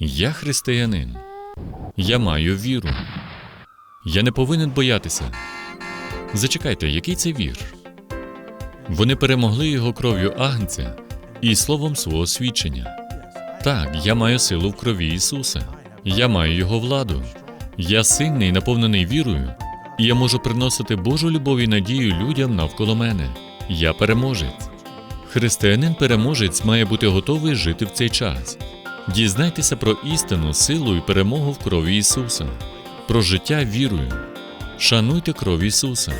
Я християнин. Я маю віру. Я не повинен боятися. Зачекайте, який це вір? Вони перемогли його кров'ю Агнця і словом свого свідчення. Так, я маю силу в крові Ісуса. Я маю Його владу. Я сильний, наповнений вірою, і я можу приносити Божу любов і надію людям навколо мене. Я переможець. Християнин переможець має бути готовий жити в цей час. Дізнайтеся про істину, силу і перемогу в крові Ісуса, про життя вірою. Шануйте кров Ісуса.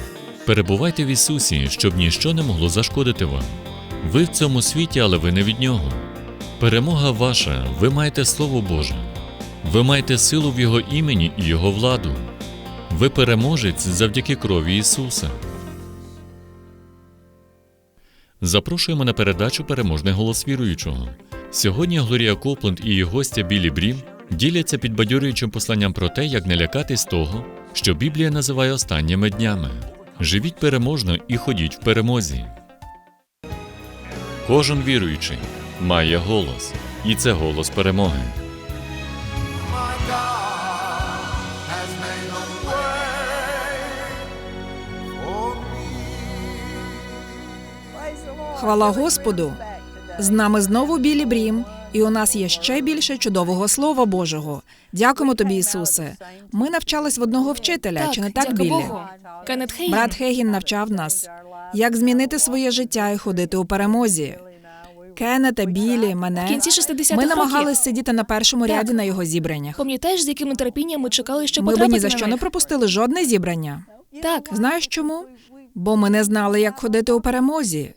Перебувайте в Ісусі, щоб ніщо не могло зашкодити вам. Ви в цьому світі, але ви не від Нього. Перемога ваша, ви маєте Слово Боже. Ви маєте силу в Його імені і Його владу. Ви переможець завдяки крові Ісуса. Запрошуємо на передачу Переможний голос віруючого. Сьогодні Глорія Копленд і її гостя Білі Брім діляться підбадьорюючим посланням про те, як не лякатись того, що Біблія називає останніми днями. Живіть переможно і ходіть в перемозі. Кожен віруючий має голос, і це голос перемоги. Хвала Господу! З нами знову Білі Брім, і у нас є ще більше чудового Слова Божого. Дякуємо тобі, Ісусе. Ми навчались в одного вчителя, чи не так, Біллі? Кеннет Хейгін. Брат Хегін навчав нас, як змінити своє життя і ходити у перемозі. Кеннета, Білі, мене В кінці 60-х ми років. сидіти на першому Так. ряді на його зібраннях. Пам'ятаєш, з яким нетерпінням ми чекали, щоб Ми би потрапити ні за на що не них? пропустили жодне зібрання. Так, Знаєш чому? Бо ми не знали, як ходити у перемозі.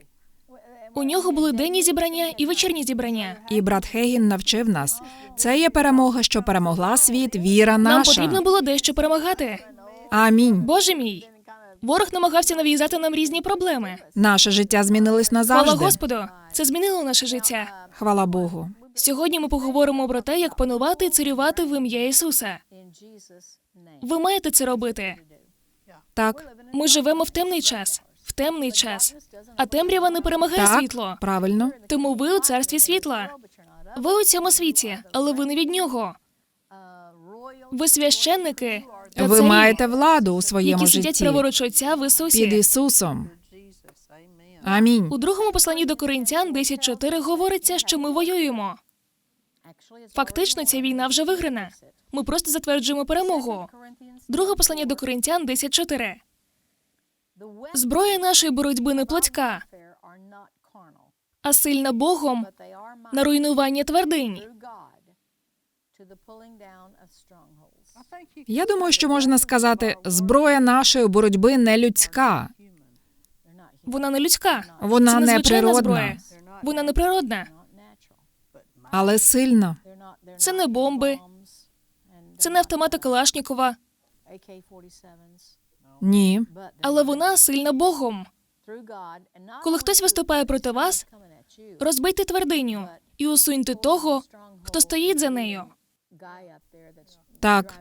У нього були денні зібрання і вечірні зібрання. І брат Хегін навчив нас. Це є перемога, що перемогла світ, віра Нам потрібно було дещо перемагати. Амінь. Боже мій. Ворог намагався нав'язати нам різні проблеми. Наше життя змінилось назавжди. Слава Господу, це змінило наше життя. Хвала Богу. Сьогодні ми поговоримо про те, як панувати і царювати в ім'я Ісуса. Ви маєте це робити. Так, Ми живемо в темний час, темний час, а темрява не перемагає так, світло. правильно. Тому ви у царстві світла. Ви у цьому світі, але ви не від нього. Ви священники. та Ви царі, маєте владу у своєму які сидять житті праворуч Отця в Ісусі. під Ісусом. Амінь. У другому посланні до Коринтян 10.4 говориться, що ми воюємо. Фактично, ця війна вже виграна. Ми просто затверджуємо перемогу. Друге послання до Коринтян 10.4. Зброя нашої боротьби не плотська, а сильна Богом на руйнування твердинь. Я думаю, що можна сказати, зброя нашої боротьби не людська. Вона не людська. Вона не природна. зброя. Вона не природна. але сильна. Це не бомби, це не автомати Калашнікова, Ні. але вона сильна Богом. Коли хтось виступає проти вас, розбийте твердиню і усуньте того, хто стоїть за нею. Так,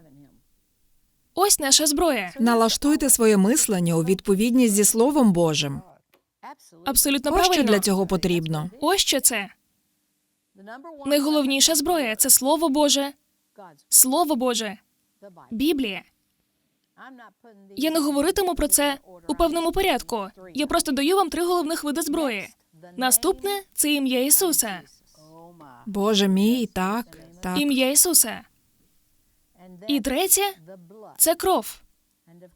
Ось наша зброя. налаштуйте своє мислення у відповідність зі Словом Божим. Абсолютно Ось що для цього потрібно. Ось що це. Найголовніша зброя це Слово Боже. Слово Боже. Біблія. Я не говоритиму про це у певному порядку. Я просто даю вам три головних види зброї. Наступне це ім'я Ісуса. Боже мій, так, так. Ім'я Ісуса. І третє це кров.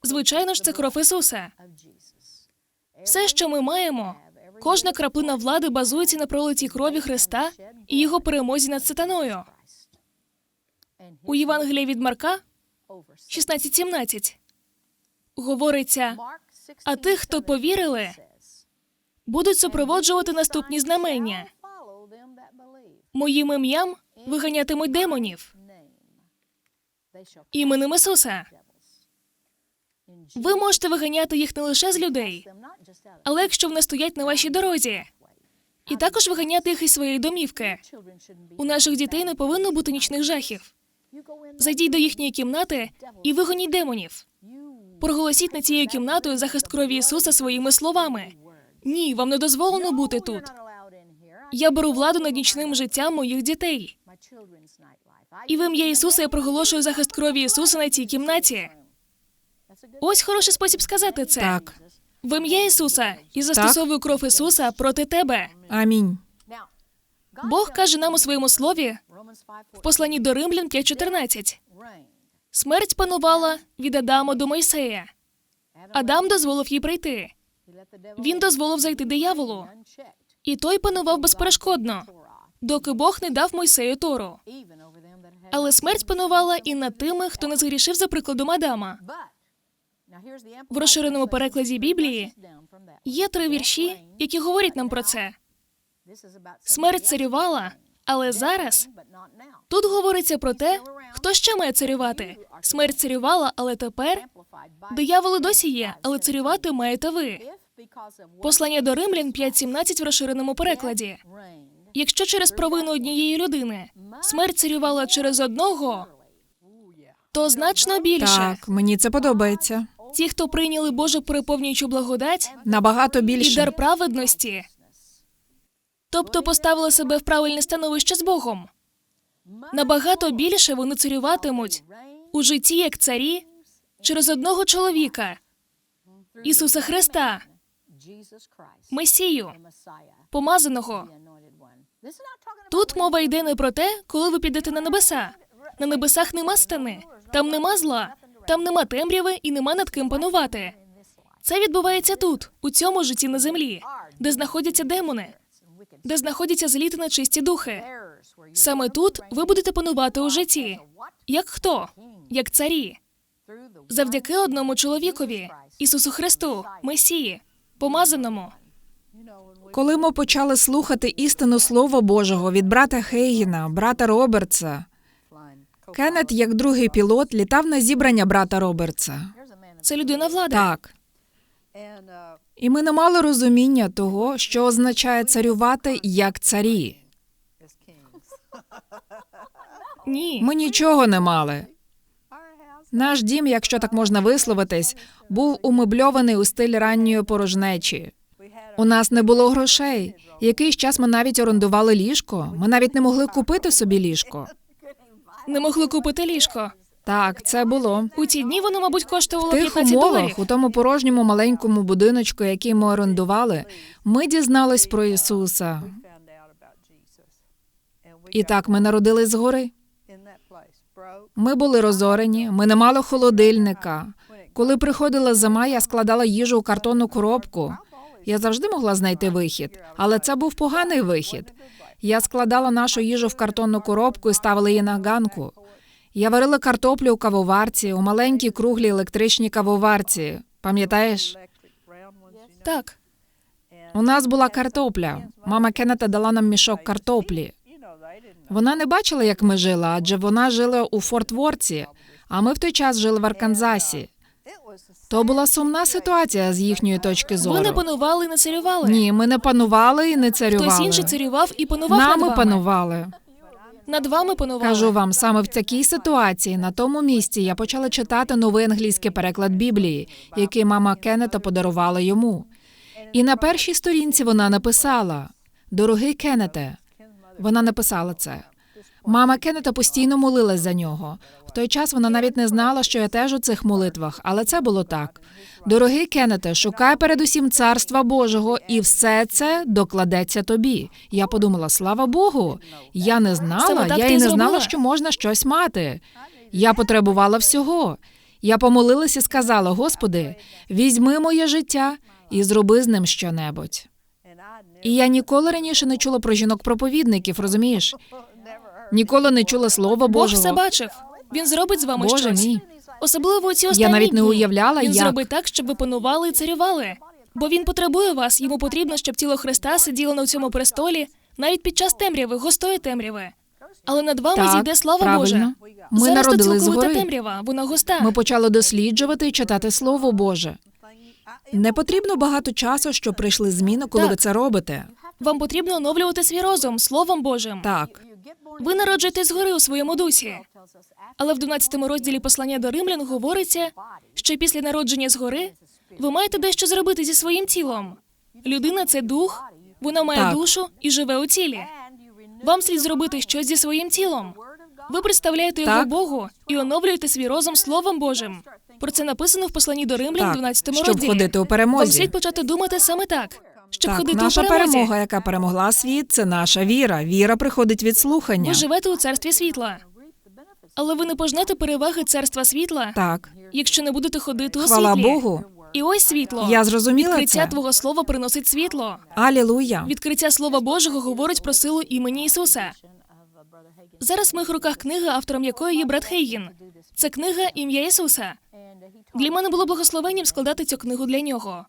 Звичайно ж, це кров Ісуса. Все, що ми маємо, кожна краплина влади базується на пролитій крові Христа і його перемозі над сатаною. У Євангелії від Марка 16.17 говориться, а тих, хто повірили, будуть супроводжувати наступні знамення. Моїм ім'ям виганятимуть демонів. Іменем Ісуса. Ви можете виганяти їх не лише з людей, але якщо вони стоять на вашій дорозі, і також виганяти їх із своєї домівки. У наших дітей не повинно бути нічних жахів. Зайдіть до їхньої кімнати і вигоніть демонів. Проголосіть над цією кімнатою захист крові Ісуса своїми словами. Ні, вам не дозволено бути тут. Я беру владу над нічним життям моїх дітей. І в ім'я Ісуса я проголошую захист крові Ісуса на цій кімнаті. Ось хороший спосіб сказати це. Так. В ім'я Ісуса і застосовую кров Ісуса проти тебе. Амінь. Бог каже нам у своєму слові в посланні до Римлян 5.14. Смерть панувала від Адама до Мойсея. Адам дозволив їй прийти. Він дозволив зайти дияволу. І той панував безперешкодно, доки Бог не дав Мойсею Тору. Але смерть панувала і над тими, хто не згрішив за прикладом Адама. В розширеному перекладі Біблії Є три вірші, які говорять нам про це. Смерть царювала, але зараз тут говориться про те, хто ще має царювати. Смерть царювала, але тепер дияволи досі є, але царювати маєте ви. Послання до Римлян 5.17 в розширеному перекладі. Якщо через провину однієї людини смерть царювала через одного, то значно більше. Так, мені це подобається. Ті, хто прийняли Божу переповнюючу благодать Набагато і більше. дар праведності, тобто поставили себе в правильне становище з Богом. Набагато більше вони царюватимуть у житті як царі через одного чоловіка Ісуса Христа, Месію, помазаного. Тут мова йде не про те, коли ви підете на небеса. На небесах нема стени, там нема зла, там нема темряви і нема над ким панувати. Це відбувається тут, у цьому житті на землі, де знаходяться демони, де знаходяться злі та нечисті духи. Саме тут ви будете панувати у житті. Як хто? Як царі, завдяки одному чоловікові, Ісусу Христу, Месії, помазаному. Коли ми почали слухати істину Слова Божого від брата Хейгіна, брата Робертса, Кеннет, як другий пілот, літав на зібрання брата Робертса. Це людина влади. Так. І ми не мали розуміння того, що означає царювати як царі. Ні. Ми нічого не мали. Наш дім, якщо так можна висловитись, був умебльований у стиль ранньої порожнечі. У нас не було грошей. Якийсь час ми навіть орендували ліжко. Ми навіть не могли купити собі ліжко. Не могли купити ліжко. Так, це було. У ті дні воно, мабуть, В тих 15 умовах, доларів. у тому порожньому маленькому будиночку, який ми орендували, ми дізнались про Ісуса. І так ми народились згори. Ми були розорені, ми не мали холодильника. Коли приходила зима, я складала їжу у картонну коробку. Я завжди могла знайти вихід, але це був поганий вихід. Я складала нашу їжу в картонну коробку і ставила її на ганку. Я варила картоплю у кавоварці, у маленькій круглій електричній кавоварці. Пам'ятаєш? Так. У нас була картопля. Мама Кеннета дала нам мішок картоплі. Вона не бачила, як ми жили, адже вона жила у Форт Ворці, а ми в той час жили в Арканзасі. То була сумна ситуація з їхньої точки зору. Ви не панували і не царювали. Ні, ми не панували і не царювали. Хтось інший царював і панував над Нами вами. панували. Над вами панували. Кажу вам, саме в такій ситуації, на тому місці, я почала читати новий англійський переклад Біблії, який мама Кеннета подарувала йому. І на першій сторінці вона написала: Дорогий Кеннете, вона написала це. Мама Кеннета постійно молилась за нього. В той час вона навіть не знала, що я теж у цих молитвах, але це було так. Дорогий Кеннете, шукай передусім царства Божого, і все це докладеться тобі. Я подумала, слава Богу, я не знала, я і не знала, що можна щось мати. Я потребувала всього. Я помолилась і сказала: Господи, візьми моє життя і зроби з ним щонебудь. І я ніколи раніше не чула про жінок-проповідників, розумієш? Ніколи не чула слова Бог Божого. все бачив. Він зробить з вами Боже щось. мій. Особливо ці останні Я навіть не дні. уявляла, Він як. зробить так, щоб ви панували і царювали. Бо він потребує вас. Йому потрібно, щоб тіло Христа сиділо на цьому престолі навіть під час темряви, густої темряви. Але над вами Так, зійде слава правильно. Божа. Ми Зараз тут цілковита згори. темрява, вона густа. Ми почали досліджувати і читати Слово Боже. Не потрібно багато часу, щоб прийшли зміни, коли Так. ви це робите. Вам потрібно оновлювати свій розум Словом Божим. Так, Ви народжуєтесь згори у своєму дусі. Але в 12 розділі послання до римлян говориться, що після народження згори ви маєте дещо зробити зі своїм тілом. Людина це дух, вона має Так. душу і живе у тілі. Вам слід зробити щось зі своїм тілом. Ви представляєте його Так. Богу і оновлюєте свій розум Словом Божим. Про це написано в посланні до Римлян, Так, 12 щоб розділі. ходити у Вам слід почати думати саме так, щоб так, ходити наша у перемозі. перемога, яка перемогла світ, це наша віра. Віра приходить від слухання. Ви живете у царстві світла. Але ви не пожнете переваги царства світла, Так, якщо не будете ходити у хвала світлі. Богу. І ось світло. Я зрозуміла Відкриття це. Твого слова приносить світло. Алілуя. Відкриття Слова Божого говорить про силу імені Ісуса. Зараз в моїх руках книга, автором якої є брат Хейгін. Це книга Ім'я Ісуса. Для мене було благословенням складати цю книгу для нього.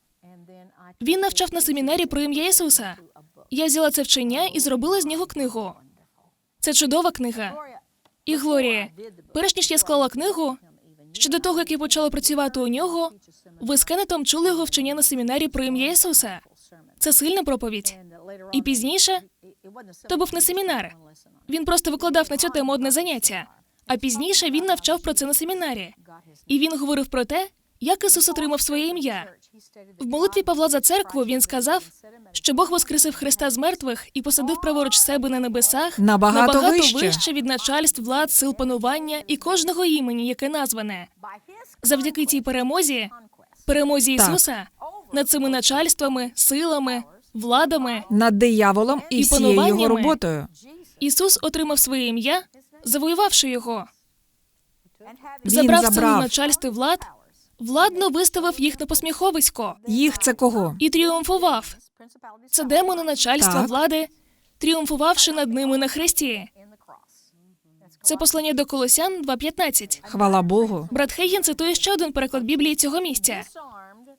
Він навчав на семінарі про ім'я Ісуса. Я взяла це вчення і зробила з нього книгу. Це чудова книга. І Глорія, перш ніж я склала книгу, ще до того, як я почала працювати у нього, ви з Кеннетом чули його вчення на семінарі про ім'я Ісуса. Це сильна проповідь. І пізніше то був не семінар. Він просто викладав на цю тему одне заняття. А пізніше він навчав про це на семінарі. І він говорив про те, як Ісус отримав своє ім'я. В молитві Павла за церкву він сказав, що Бог воскресив Христа з мертвих і посадив праворуч себе на небесах Набагато вище. вище від начальств, влад, сил панування і кожного імені, яке назване. Завдяки цій перемозі, перемозі Так. Ісуса над цими начальствами, силами, владами, Над дияволом і, І всією його роботою. Ісус отримав своє ім'я, завоювавши його. Він забрав забрав начальств і влад, владно виставив їх на посміховисько їх. Це кого? і тріумфував. Це демони начальства Так. влади, тріумфувавши над ними на хресті. Це послання до Колосян 2.15. Хвала Богу. Брат Хейген цитує ще один переклад Біблії цього місця.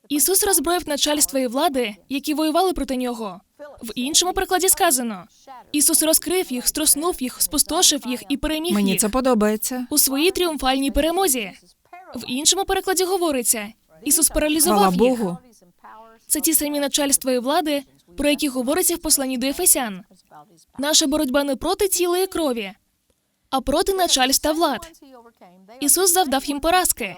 Ісус роззброїв начальства і влади, які воювали проти нього. В іншому перекладі сказано: Ісус розкрив їх, струснув їх, спустошив їх і переміг Мені їх це подобається. у своїй тріумфальній перемозі. В іншому перекладі говориться: Ісус паралізував Хвала їх. Богу. Це ті самі начальства і влади, про які говориться в посланні до Ефесян. Наша боротьба не проти тіла і крові, а проти начальств та влад. Ісус завдав їм поразки.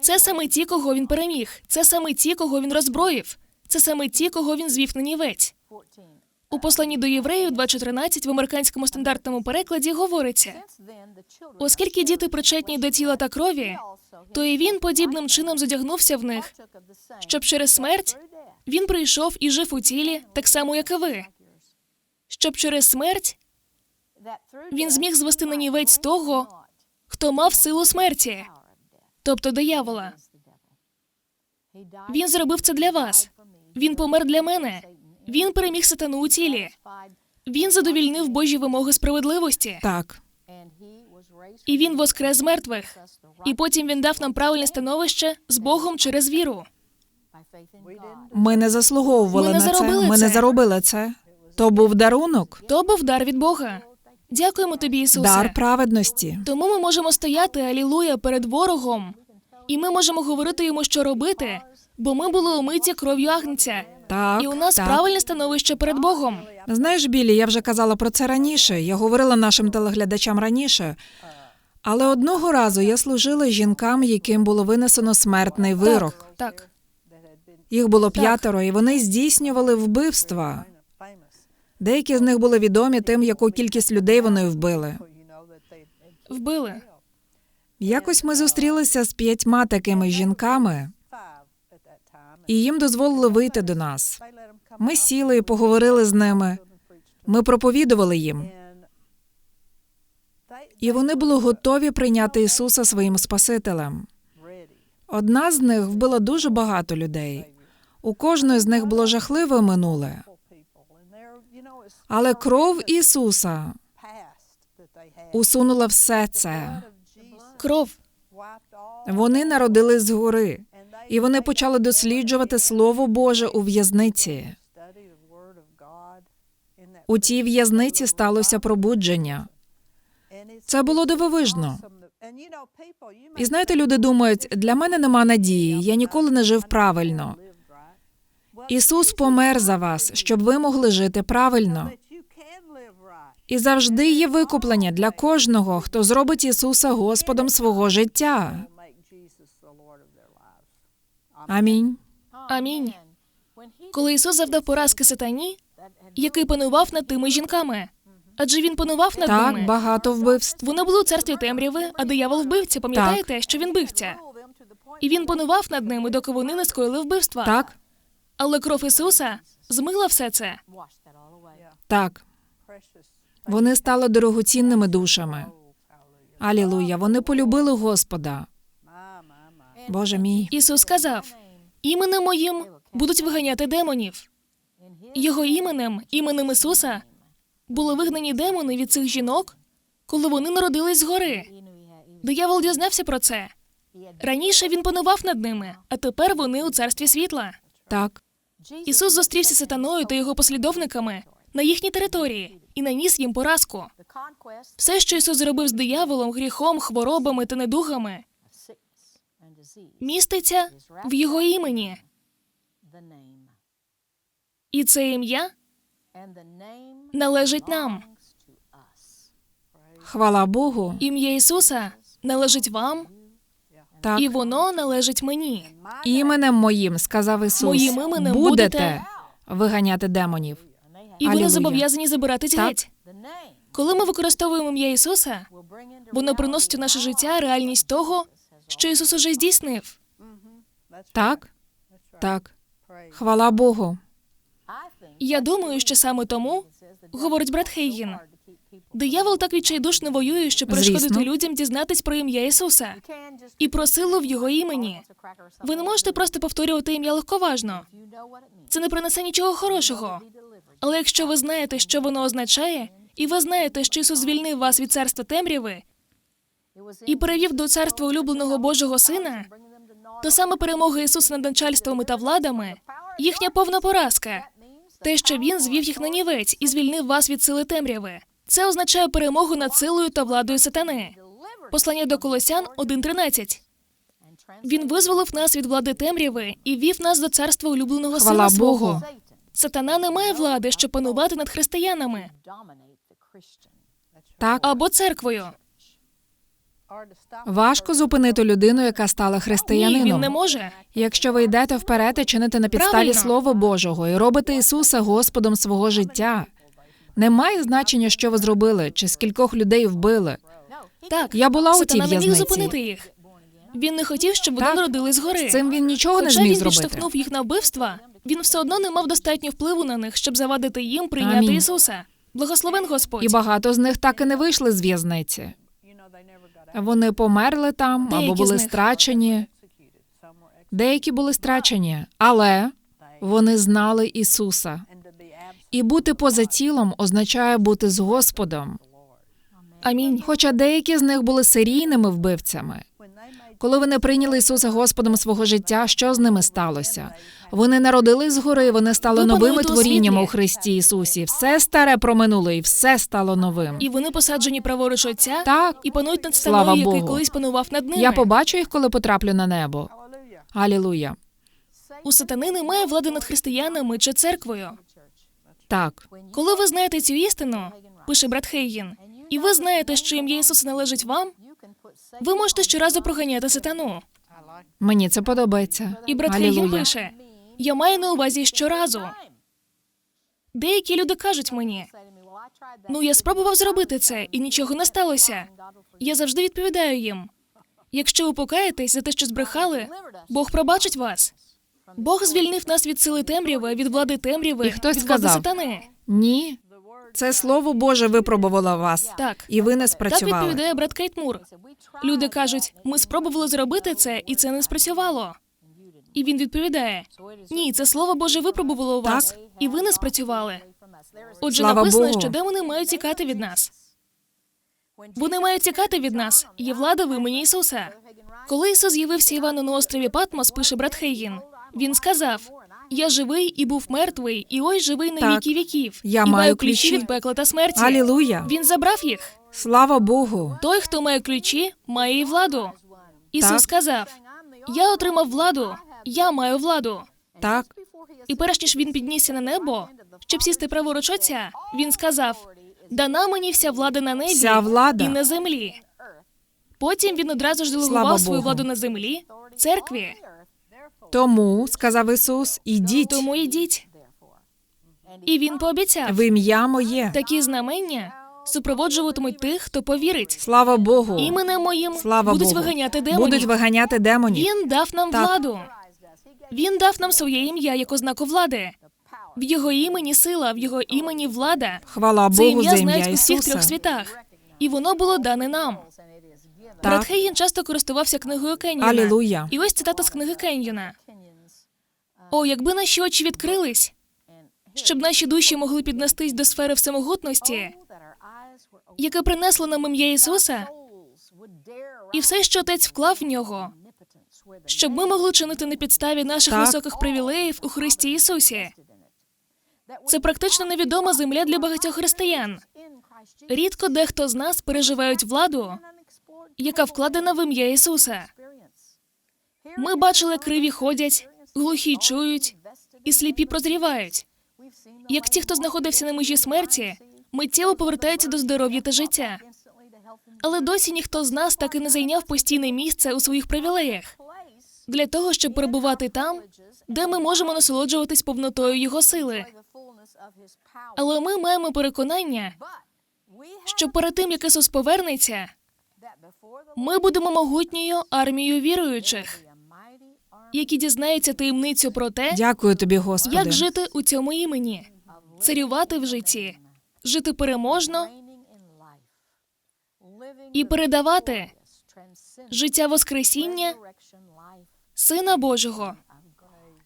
Це саме ті, кого він переміг. Це саме ті, кого він роззброїв. Це саме ті, кого він звів на нівець. У посланні до євреїв 2.14 в американському стандартному перекладі говориться: оскільки діти причетні до тіла та крові, то і він подібним чином задягнувся в них, щоб через смерть він прийшов і жив у тілі, так само, як і ви. Щоб через смерть він зміг звести на нівець того, хто мав силу смерті, тобто диявола. Він зробив це для вас. Він помер для мене. Він переміг сатану у тілі. Він задовільнив Божі вимоги справедливості, Так. і він воскрес з мертвих. І потім він дав нам правильне становище з Богом через віру. Ми не заслуговували Ми не на це. заробили Ми це. не заробили це. То був дарунок, То був дар від Бога. Дякуємо тобі, Ісусе. дар праведності. Тому ми можемо стояти, алілуя, перед ворогом, і ми можемо говорити йому, що робити, бо ми були умиті кров'ю агнця, Так, і у нас так. правильне становище перед Богом. Знаєш, Білі, я вже казала про це раніше. Я говорила нашим телеглядачам раніше. Але одного разу я служила жінкам, яким було винесено смертний вирок. Так, Їх було п'ятеро, і вони здійснювали вбивства. Деякі з них були відомі тим, яку кількість людей вони вбили. вбили. Якось ми зустрілися з п'ятьма такими жінками, і їм дозволили вийти до нас. Ми сіли і поговорили з ними. Ми проповідували їм, і вони були готові прийняти Ісуса своїм Спасителем. Одна з них вбила дуже багато людей. У кожної з них було жахливе минуле. Але кров Ісуса усунула все це. Кров. Вони народились згори, і вони почали досліджувати Слово Боже у в'язниці. У тій в'язниці сталося пробудження. Це було дивовижно. І знаєте, люди думають, для мене нема надії, я ніколи не жив правильно. Ісус помер за вас, щоб ви могли жити правильно. І завжди є викуплення для кожного, хто зробить Ісуса Господом свого життя. Амінь. Амінь. Коли Ісус завдав поразки сатані, який панував над тими жінками. Адже він панував над Так, ними. багато вбивств. Вони були у царстві темряви, а диявол вбивця. Пам'ятаєте, що він бивця? І він панував над ними, доки вони не скоїли вбивства. Так, Але кров Ісуса змила все це. так. Вони стали дорогоцінними душами. Алілуя. Вони полюбили Господа. Боже мій. Ісус сказав: іменем моїм будуть виганяти демонів. Його іменем, іменем Ісуса, були вигнані демони від цих жінок, коли вони народились згори. Диявол дізнався про це. Раніше він панував над ними, а тепер вони у царстві світла. Так, Ісус зустрівся з сатаною та його послідовниками на їхній території і наніс їм поразку. Все, що Ісус зробив з дияволом, гріхом, хворобами та недугами, міститься в його імені. І це ім'я належить нам. хвала Богу. Ім'я Ісуса належить вам, Так, і воно належить мені. іменем моїм, сказав Ісус, Моїм іменем будете будете виганяти демонів. І вони Алілуя. зобов'язані забирати Так. геть. Коли ми використовуємо ім'я Ісуса, воно приносить у наше життя реальність того, що Ісус уже здійснив. Так, так. Хвала Богу. Я думаю, що саме тому, говорить брат Хейгін, диявол так відчайдушно воює, щоб перешкодити Звісно. людям дізнатись про ім'я Ісуса і про силу в його імені. Ви не можете просто повторювати ім'я легковажно. Це не принесе нічого хорошого. Але якщо ви знаєте, що воно означає, і ви знаєте, що Ісус звільнив вас від царства темряви і перевів до царства улюбленого Божого Сина, то саме перемога Ісуса над начальствами та владами їхня повна поразка. Те, що він звів їх на нівець і звільнив вас від сили темряви. Це означає перемогу над силою та владою сатани. Послання до Колосян 1.13. Він визволив нас від влади темряви і вів нас до царства улюбленого Хвала сина свого. Сатана не має влади, щоб панувати над християнами Так, або церквою. Важко зупинити людину, яка стала Ні, він не може. Якщо ви йдете вперед і чините на підставі Правильно. Слова Божого і робите Ісуса Господом свого життя, не має значення, що ви зробили, чи скількох людей вбили. Так, Я була у тій Сатана не міг зупинити їх. Він не хотів, щоб вони народились згори. З цим він нічого не Хоча зміг він зробити. підштовхнув їх на вбивства, він все одно не мав достатньо впливу на них, щоб завадити їм прийняти Амінь. Ісуса. Благословен Господь. І багато з них так і не вийшли з в'язниці. Вони померли там або були страчені. Деякі були страчені, але вони знали Ісуса. І бути поза тілом означає бути з Господом. Амінь. Хоча деякі з них були серійними вбивцями. Коли вони прийняли Ісуса Господом свого життя, що з ними сталося? Вони народились згори, вони стали новими творіннями у Христі Ісусі. Все старе проминуло, і все стало новим. І вони посаджені праворуч отця Так, і панують над станою, який колись панував над ними. я побачу їх, коли потраплю на небо. Алілуя. У сатани немає влади над християнами чи церквою. Так, Коли ви знаєте цю істину, пише брат Хейгін, і ви знаєте, що ім'я Ісуса належить вам, ви можете щоразу проганяти сатану. мені це подобається. І брат Хейгін пише: Я маю на увазі щоразу. Деякі люди кажуть мені: ну я спробував зробити це, і нічого не сталося. Я завжди відповідаю їм: якщо ви покаєтесь за те, що збрехали, Бог пробачить вас. Бог звільнив нас від сили темряви, від влади темряви, І хтось від влади сказав, сатани. Ні. Це слово Боже випробувало вас. Так. І ви не Так спрацювали. відповідає брат Кейтмур. Люди кажуть, ми спробували зробити це, і це не спрацювало. І він відповідає: Ні, це слово Боже випробувало у вас, Так. і ви не спрацювали. Отже, Слава написано, Богу. що демони мають тікати від нас. Вони мають тікати від нас. Є влада в імені Ісуса. Коли Ісус з'явився Івану на острові Патмос, пише брат Хейгін, він сказав: Я живий і був мертвий, і ось живий на Так. віки віків. Я і маю ключі ключі. від пекла та смерті. Алілуя. Він забрав їх. Слава Богу. Той, хто має ключі, має і владу. Ісус Так. сказав: Я отримав владу, я маю владу. Так, І перш ніж він піднісся на небо, щоб сісти праворуч отця, він сказав: Дана мені вся влада на небі Вся влада. і на землі. Потім він одразу ж Слава делегував свою Богу. владу на землі, церкві. Тому, сказав Ісус, ідіть Тому йдіть. І він пообіцяв в ім'я моє. такі знамення супроводжуватимуть тих, хто повірить. Слава Богу. Іменем моїм Слава будуть Богу. виганяти демонів. Будуть виганяти демонів. Він дав нам Так. владу. Він дав нам своє ім'я як ознаку влади. В його імені сила, в його імені влада. Хвала Це Богу ім'я за знають ім'я у всіх трьох Ісуса. світах. І воно було дане нам. Брат Хейген часто користувався книгою Кеньйона. Алілуя. І ось цитата з книги Кеньйона. О, якби наші очі відкрились, щоб наші душі могли піднестись до сфери всемогутності, яке принесло нам ім'я Ісуса, і все, що отець вклав в нього, щоб ми могли чинити на підставі наших Так. високих привілеїв у Христі Ісусі. Це практично невідома земля для багатьох християн. Рідко дехто з нас переживають владу, яка вкладена в ім'я Ісуса. Ми бачили, криві ходять, глухі чують і сліпі прозрівають. Як ті, хто знаходився на межі смерті, миттєво повертаються до здоров'я та життя. Але досі ніхто з нас так і не зайняв постійне місце у своїх привілеях для того, щоб перебувати там, де ми можемо насолоджуватись повнотою його сили. Але ми маємо переконання, що перед тим, як Ісус повернеться, ми будемо могутньою армією віруючих, які дізнаються таємницю про те, Дякую тобі, Господи. як жити у цьому імені, царювати в житті, жити переможно і передавати життя Воскресіння Сина Божого,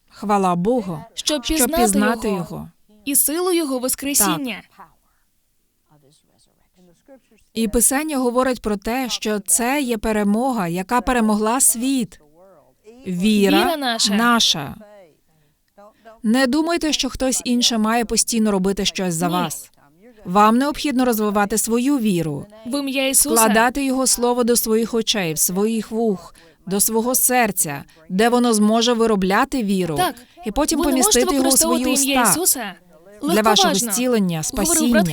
Хвала Богу, щоб щоб пізнати, пізнати його, його. і силу Його Воскресіння. І Писання говорить про те, що це є перемога, яка перемогла світ. Віра, Віра наша. наша. Не думайте, що хтось інший має постійно робити щось за Ні. вас. Вам необхідно розвивати свою віру, В ім'я Ісуса вкладати його слово до своїх очей, в своїх вух, до свого серця, де воно зможе виробляти віру, так і потім ви не можете помістити його у використовувати свої ім'я уста Ісуса для вашого зцілення, спасіння,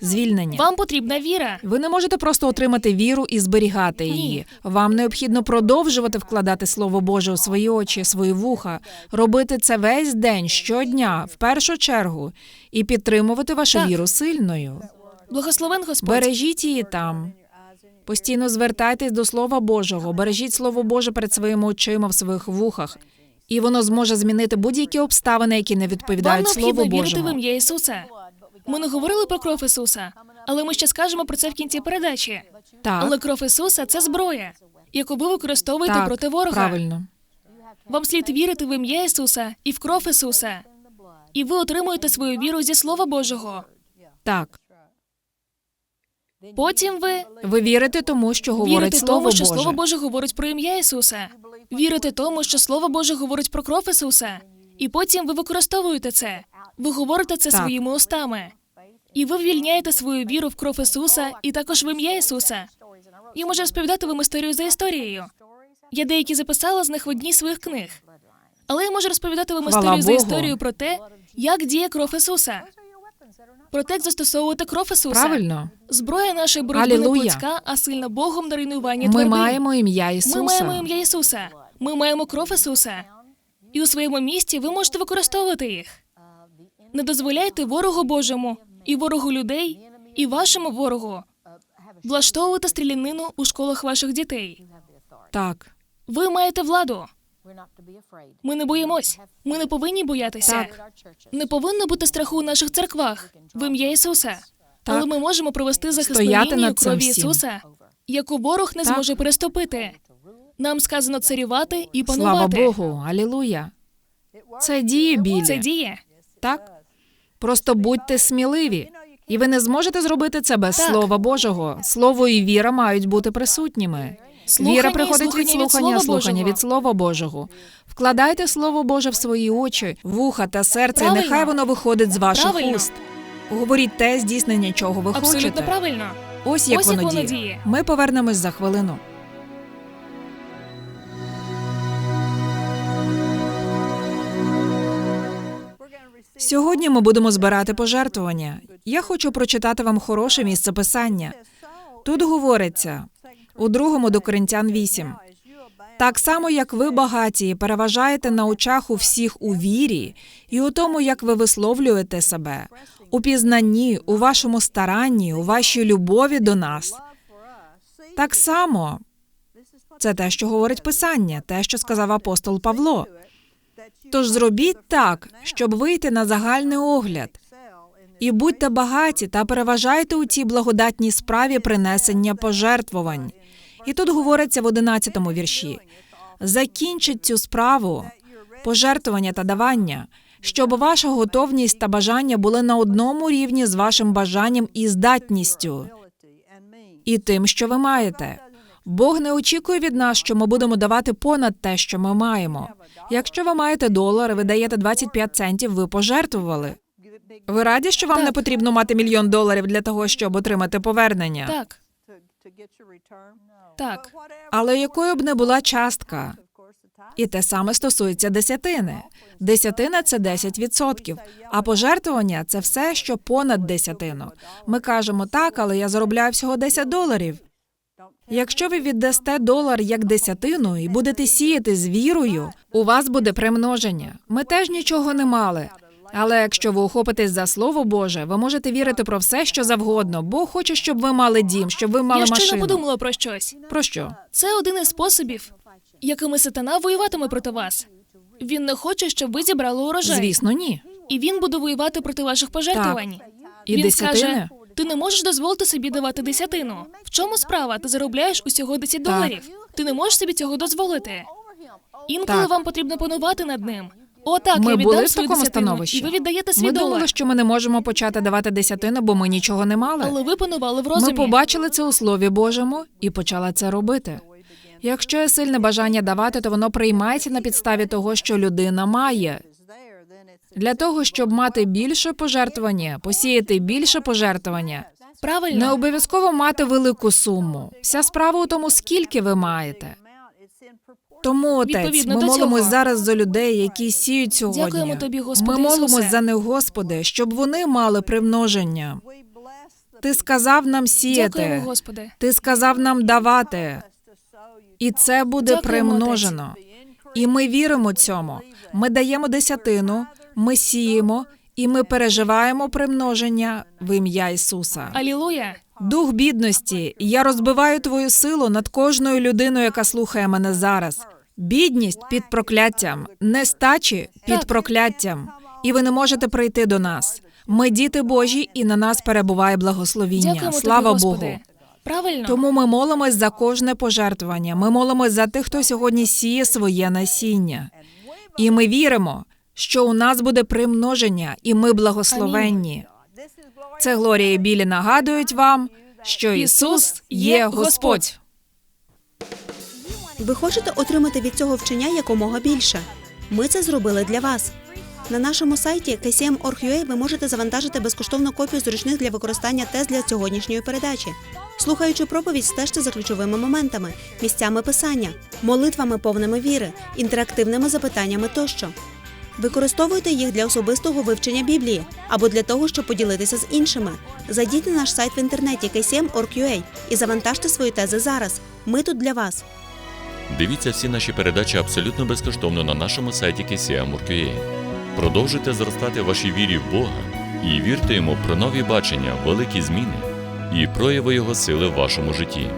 звільнення. Вам потрібна віра. Ви не можете просто отримати віру і зберігати її. Вам необхідно продовжувати вкладати слово Боже у свої очі, свої вуха, робити це весь день, щодня, в першу чергу, і підтримувати вашу Так. віру сильною. Благословен Господь. Бережіть її там. Постійно звертайтесь до Слова Божого, бережіть Слово Боже перед своїми очима в своїх вухах, і воно зможе змінити будь-які обставини, які не Вам відповідають необхідно Слову вірити в Божому. ім'я Ісуса. Ми не говорили про кров Ісуса, але ми ще скажемо про це в кінці передачі. Так, Але кров Ісуса це зброя, яку ви використовуєте так, проти ворога. правильно. Вам слід вірити в ім'я Ісуса і в кров Ісуса. І ви отримуєте свою віру зі Слова Божого. Так. Потім ви Ви вірите тому, що говорить вірите Слово тому, що Боже. Слово Боже говорить про ім'я Ісуса. Вірите тому, що Слово Боже говорить про кров Ісуса. І потім ви використовуєте це. Ви говорите це Так. своїми устами. І ви ввільняєте свою віру в кров Ісуса і також в ім'я Ісуса. Я можу розповідати вам історію за історією. Я деякі записала з них в одній з своїх книг. Але я можу розповідати вам Хвала історію за Богу. про те, як діє кров Ісуса. Про те, як застосовувати кров Ісуса. Правильно. Зброя нашої боротьби не плотська, а сильна Богом на руйнування Ми твердинь. маємо ім'я Ісуса. Ми маємо ім'я Ісуса. Ми маємо кров Ісуса. І у своєму місті ви можете використовувати їх. Не дозволяйте ворогу Божому, і ворогу людей, і вашому ворогу влаштовувати стрілянину у школах ваших дітей. Так, Ви маєте владу. Ми не боїмось. Ми не повинні боятися. Так. Не повинно бути страху у наших церквах в ім'я Ісуса. Так. Але ми можемо провести захисну Стояти лінію над цим крові всім. Ісуса, яку ворог не Так. зможе переступити. Нам сказано царювати і слава панувати. Богу, алілуя. Це діє білі. Це діє. Так? Просто будьте сміливі. І ви не зможете зробити це без Так. Слова Божого. Слово і віра мають бути присутніми. Слухання Віра приходить від слухання від слухання, від Слова Божого. Вкладайте Слово Боже в свої очі, вуха та серце, і нехай воно виходить з ваших Правильно. уст. Говоріть те здійснення, чого ви Абсолютно хочете. правильно. Ось як Ось як воно воно діє. Ми повернемось за хвилину. Сьогодні ми будемо збирати пожертвування. Я хочу прочитати вам хороше місце писання. Тут говориться у другому до Коринтян 8. Так само, як ви багаті, переважаєте на очах у всіх у вірі і у тому, як ви висловлюєте себе. у пізнанні, у вашому старанні, у вашій любові до нас. Так само це те, що говорить Писання, те, що сказав апостол Павло. Тож зробіть так, щоб вийти на загальний огляд. І будьте багаті та переважайте у цій благодатній справі принесення пожертвувань. І тут говориться в 11 вірші: закінчить цю справу, пожертвування та давання, щоб ваша готовність та бажання були на одному рівні з вашим бажанням і здатністю, і тим, що ви маєте. Бог не очікує від нас, що ми будемо давати понад те, що ми маємо. Якщо ви маєте долар, ви даєте 25 центів, ви пожертвували. Ви раді, що вам Так. не потрібно мати мільйон доларів для того, щоб отримати повернення? Так, так. Але якою б не була частка, і те саме стосується десятини. Десятина це 10%, а пожертвування це все, що понад десятину. Ми кажемо так, але я заробляю всього 10 доларів. Якщо ви віддасте долар як десятину і будете сіяти з вірою, у вас буде примноження. Ми теж нічого не мали. Але якщо ви ухопитесь за слово Боже, ви можете вірити про все, що завгодно. Бог хоче, щоб ви мали дім, щоб ви мали Я машину. подумала про щось. Про що? Це один із способів, якими сатана воюватиме проти вас. Він не хоче, щоб ви зібрали урожай. Звісно, ні. І він буде воювати проти ваших пожертвувань. І він десятини? скаже: ти не можеш дозволити собі давати десятину. В чому справа? Ти заробляєш усього 10 доларів. Ти не можеш собі цього дозволити. Інколи Так. вам потрібно панувати над ним. Отак, Ми я були в свою такому десятину, становищі. і ви віддаєте свій Ми долар. думали, що ми не можемо почати давати десятину, бо ми нічого не мали. Але ви панували в розумі. Ми побачили це у Слові Божому і почали це робити. Якщо є сильне бажання давати, то воно приймається на підставі того, що людина має. Для того, щоб мати більше пожертвування, посіяти більше пожертвування, Правильно. не обов'язково мати велику суму. Вся справа у тому, скільки ви маєте. Тому, отець, Відповідно ми до молимось цього. зараз за людей, які сіють сьогодні. Дякуємо тобі, Господи Ми молимось Ісусе. за них, Господи, щоб вони мали примноження. Ти сказав нам сіяти. Дякуємо, Господи. Ти сказав нам давати, і це буде Дякуємо, примножено. І ми віримо цьому. Ми даємо десятину, ми сіємо, і ми переживаємо примноження в ім'я Ісуса. Алілуя. Дух бідності, я розбиваю твою силу над кожною людиною, яка слухає мене зараз. Бідність під прокляттям, нестачі під прокляттям, і ви не можете прийти до нас. Ми діти Божі, і на нас перебуває благословіння. Дякуємо Слава тобі, Богу. Правильно. Тому ми молимось за кожне пожертвування. Ми молимось за тих, хто сьогодні сіє своє насіння. І ми віримо, що у нас буде примноження, і ми благословенні. Це Глорія Білі нагадують вам, що Ісус є Господь. Ви хочете отримати від цього вчення якомога більше? Ми це зробили для вас. На нашому сайті kcm.org.ua ви можете завантажити безкоштовну копію зручних для використання тез для сьогоднішньої передачі. Слухаючи проповідь, стежте за ключовими моментами, місцями писання, молитвами повними віри, інтерактивними запитаннями тощо. Використовуйте їх для особистого вивчення Біблії або для того, щоб поділитися з іншими. Зайдіть на наш сайт в інтернеті kcm.org.ua і завантажте свої тези зараз. Ми тут для вас. Дивіться всі наші передачі абсолютно безкоштовно на нашому сайті KCM.org.ua. Продовжуйте зростати в вашій вірі в Бога і вірте йому про нові бачення, великі зміни і прояви Його сили в вашому житті.